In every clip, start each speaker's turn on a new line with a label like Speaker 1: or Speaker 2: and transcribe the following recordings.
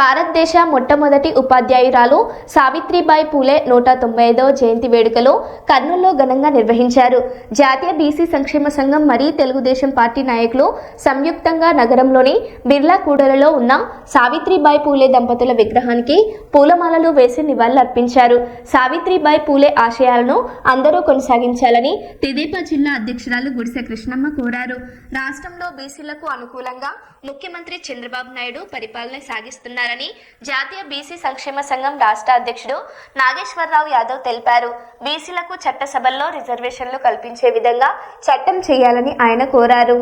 Speaker 1: భారతదేశ మొట్టమొదటి ఉపాధ్యాయురాలు సావిత్రిబాయి పూలే నూట తొంభై ఐదవ జయంతి వేడుకలు కర్నూలులో ఘనంగా నిర్వహించారు. జాతీయ బీసీ సంక్షేమ సంఘం మరియు తెలుగుదేశం పార్టీ నాయకులు సంయుక్తంగా నగరంలోని బిర్లా కూడలలో ఉన్న. సావిత్రిబాయి పూలే దంపతుల విగ్రహానికి పూలమాలలు వేసి నివాళులర్పించారు. సావిత్రిబాయి పూలే ఆశయాలను అందరూ కొనసాగించాలని తెదేపా జిల్లా అధ్యక్షురాలు గుడిసె కృష్ణమ్మ కోరారు. రాష్ట్రంలో బీసీలకు అనుకూలంగా ముఖ్యమంత్రి చంద్రబాబు నాయుడు పరిపాలన సాగిస్తున్నారు. చేస్తున్నారని జాతీయ బీసీ సంక్షేమ సంఘం రాష్ట్ర అధ్యక్షుడు నాగేశ్వరరావు యాదవ్ తెలిపారు. బీసీలకు చట్టసభల్లో రిజర్వేషన్లు కల్పించే విధంగా చట్టం చేయాలని ఆయన కోరారు.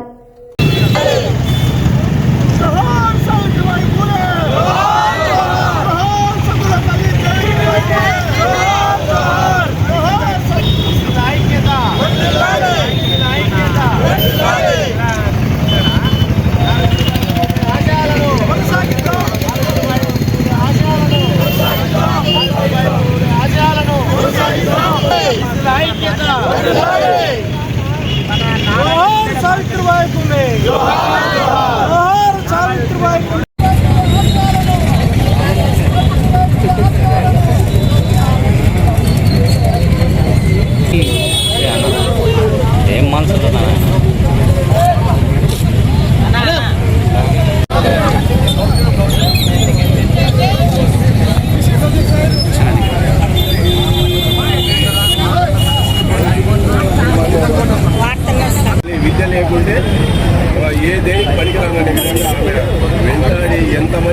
Speaker 2: Johannes!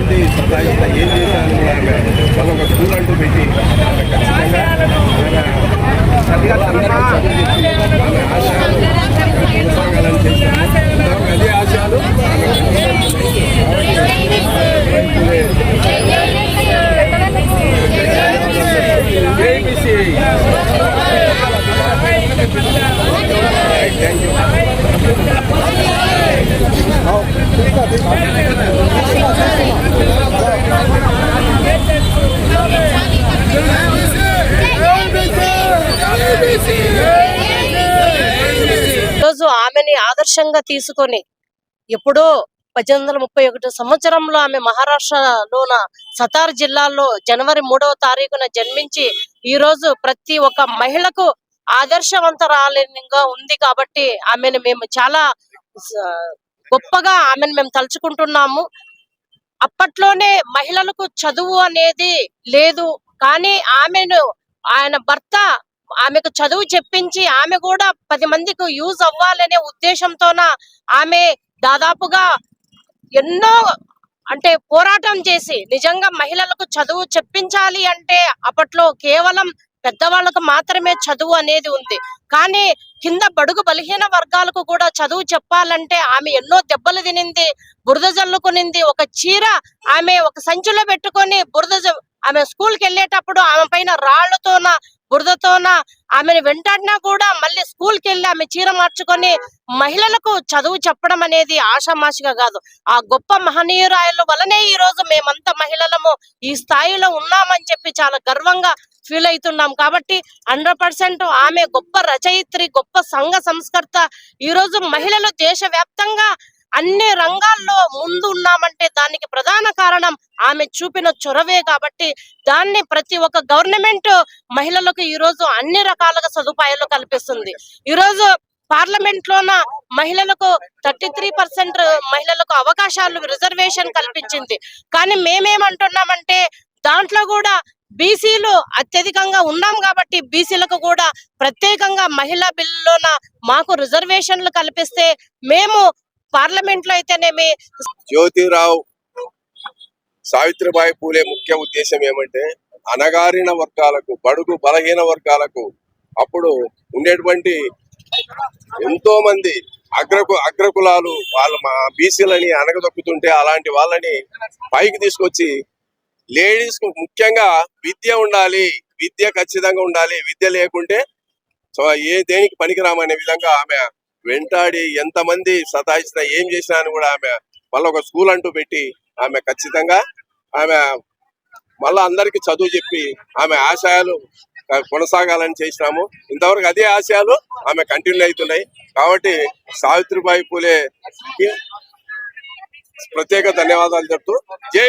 Speaker 2: ఎంతమంది సతాయిస్తా ఏం చేశాను కూడా ఆమె ఒక స్కూల్ అంటూ పెట్టి ఆమె ఖచ్చితంగా కొనసాగాలని అదే ఆశయాలు థ్యాంక్ యూ
Speaker 3: ఈరోజు ఆమెని ఆదర్శంగా తీసుకొని ఎప్పుడో పద్దెనిమిది వందల ముప్పై ఒకటి సంవత్సరంలో ఆమె మహారాష్ట్రలోన సతార్ జిల్లాలో జనవరి మూడవ తారీఖున జన్మించి ఈ రోజు ప్రతి ఒక్క మహిళకు ఆదర్శవంతరాలిగా ఉంది కాబట్టి ఆమెను మేము చాలా గొప్పగా ఆమెను మేము తలుచుకుంటున్నాము. అప్పట్లోనే మహిళలకు చదువు అనేది లేదు. కానీ ఆమెను ఆయన భర్త ఆమెకు చదువు చెప్పించి ఆమె కూడా పది మందికి యూజ్ అవ్వాలనే ఉద్దేశంతోన ఆమె దాదాపుగా ఎన్నో అంటే పోరాటం చేసి నిజంగా మహిళలకు చదువు చెప్పించాలి అంటే అప్పట్లో కేవలం పెద్దవాళ్ళకు మాత్రమే చదువు అనేది ఉంది. కానీ కింద బడుగు బలహీన వర్గాలకు కూడా చదువు చెప్పాలంటే ఆమె ఎన్నో దెబ్బలు తినింది బురద జల్లుకునింది. ఒక చీర ఆమె ఒక సంచిలో పెట్టుకొని బురద జ- ఆమె స్కూల్కి వెళ్ళేటప్పుడు ఆమె పైన రాళ్ళతోన బురదతోన ఆమెను వెంటాడినా కూడా మళ్ళీ స్కూల్కి వెళ్ళి ఆమె చీర మార్చుకొని మహిళలకు చదువు చెప్పడం అనేది ఆషామాషిగా కాదు. ఆ గొప్ప మహనీయురాయల వలనే ఈ రోజు మేమంతా మహిళలము ఈ స్థాయిలో ఉన్నామని చెప్పి చాలా గర్వంగా ఫీల్ అవుతున్నాం. కాబట్టి హండ్రెడ్ పర్సెంట్ ఆమె గొప్ప రచయిత్రి గొప్ప సంఘ సంస్కర్త. ఈ రోజు మహిళలు దేశవ్యాప్తంగా అన్ని రంగాల్లో ముందు ఉన్నామంటే దానికి ప్రధాన కారణం ఆమె చూపిన చొరవే కాబట్టి దాన్ని ప్రతి ఒక్క గవర్నమెంట్ మహిళలకు ఈ రోజు అన్ని రకాలుగా సదుపాయాలు కల్పిస్తుంది. ఈ రోజు పార్లమెంట్ లోన మహిళలకు థర్టీ త్రీ పర్సెంట్ మహిళలకు అవకాశాలు రిజర్వేషన్ కల్పించింది. కానీ మేమేమంటున్నామంటే దాంట్లో కూడా బీసీలు అత్యధికంగా ఉన్నాం కాబట్టి బీసీలకు కూడా ప్రత్యేకంగా మహిళా బిల్లులోన మాకు రిజర్వేషన్లు కల్పిస్తే మేము పార్లమెంట్లో అయితేనేమి
Speaker 2: జ్యోతిరావు సావిత్రిబాయి పూలే ముఖ్య ఉద్దేశం ఏమంటే అణగారిన వర్గాలకు బడుగు బలహీన వర్గాలకు అప్పుడు ఉండేటువంటి ఎంతో మంది అగ్రకు అగ్రకులాలు వాళ్ళ మా బీసీలని అనగదొక్కుతుంటే అలాంటి వాళ్ళని పైకి తీసుకొచ్చి లేడీస్కు ముఖ్యంగా విద్య ఉండాలి విద్య ఖచ్చితంగా ఉండాలి విద్య లేకుంటే సో ఏ దేనికి పనికిరామనే విధంగా ఆమె వెంటాడి ఎంతమంది సతాయిస్తున్నా ఏం చేసినా అని కూడా ఆమె మళ్ళీ ఒక స్కూల్ అంటూ పెట్టి ఆమె ఖచ్చితంగా ఆమె మళ్ళీ అందరికీ చదువు చెప్పి ఆమె ఆశయాలు కొనసాగాలని చేసినాము. ఇంతవరకు అదే ఆశయాలు ఆమె కంటిన్యూ అవుతున్నాయి. కాబట్టి సావిత్రిబాయి పూలే ప్రత్యేక ధన్యవాదాలు చెప్తూ జై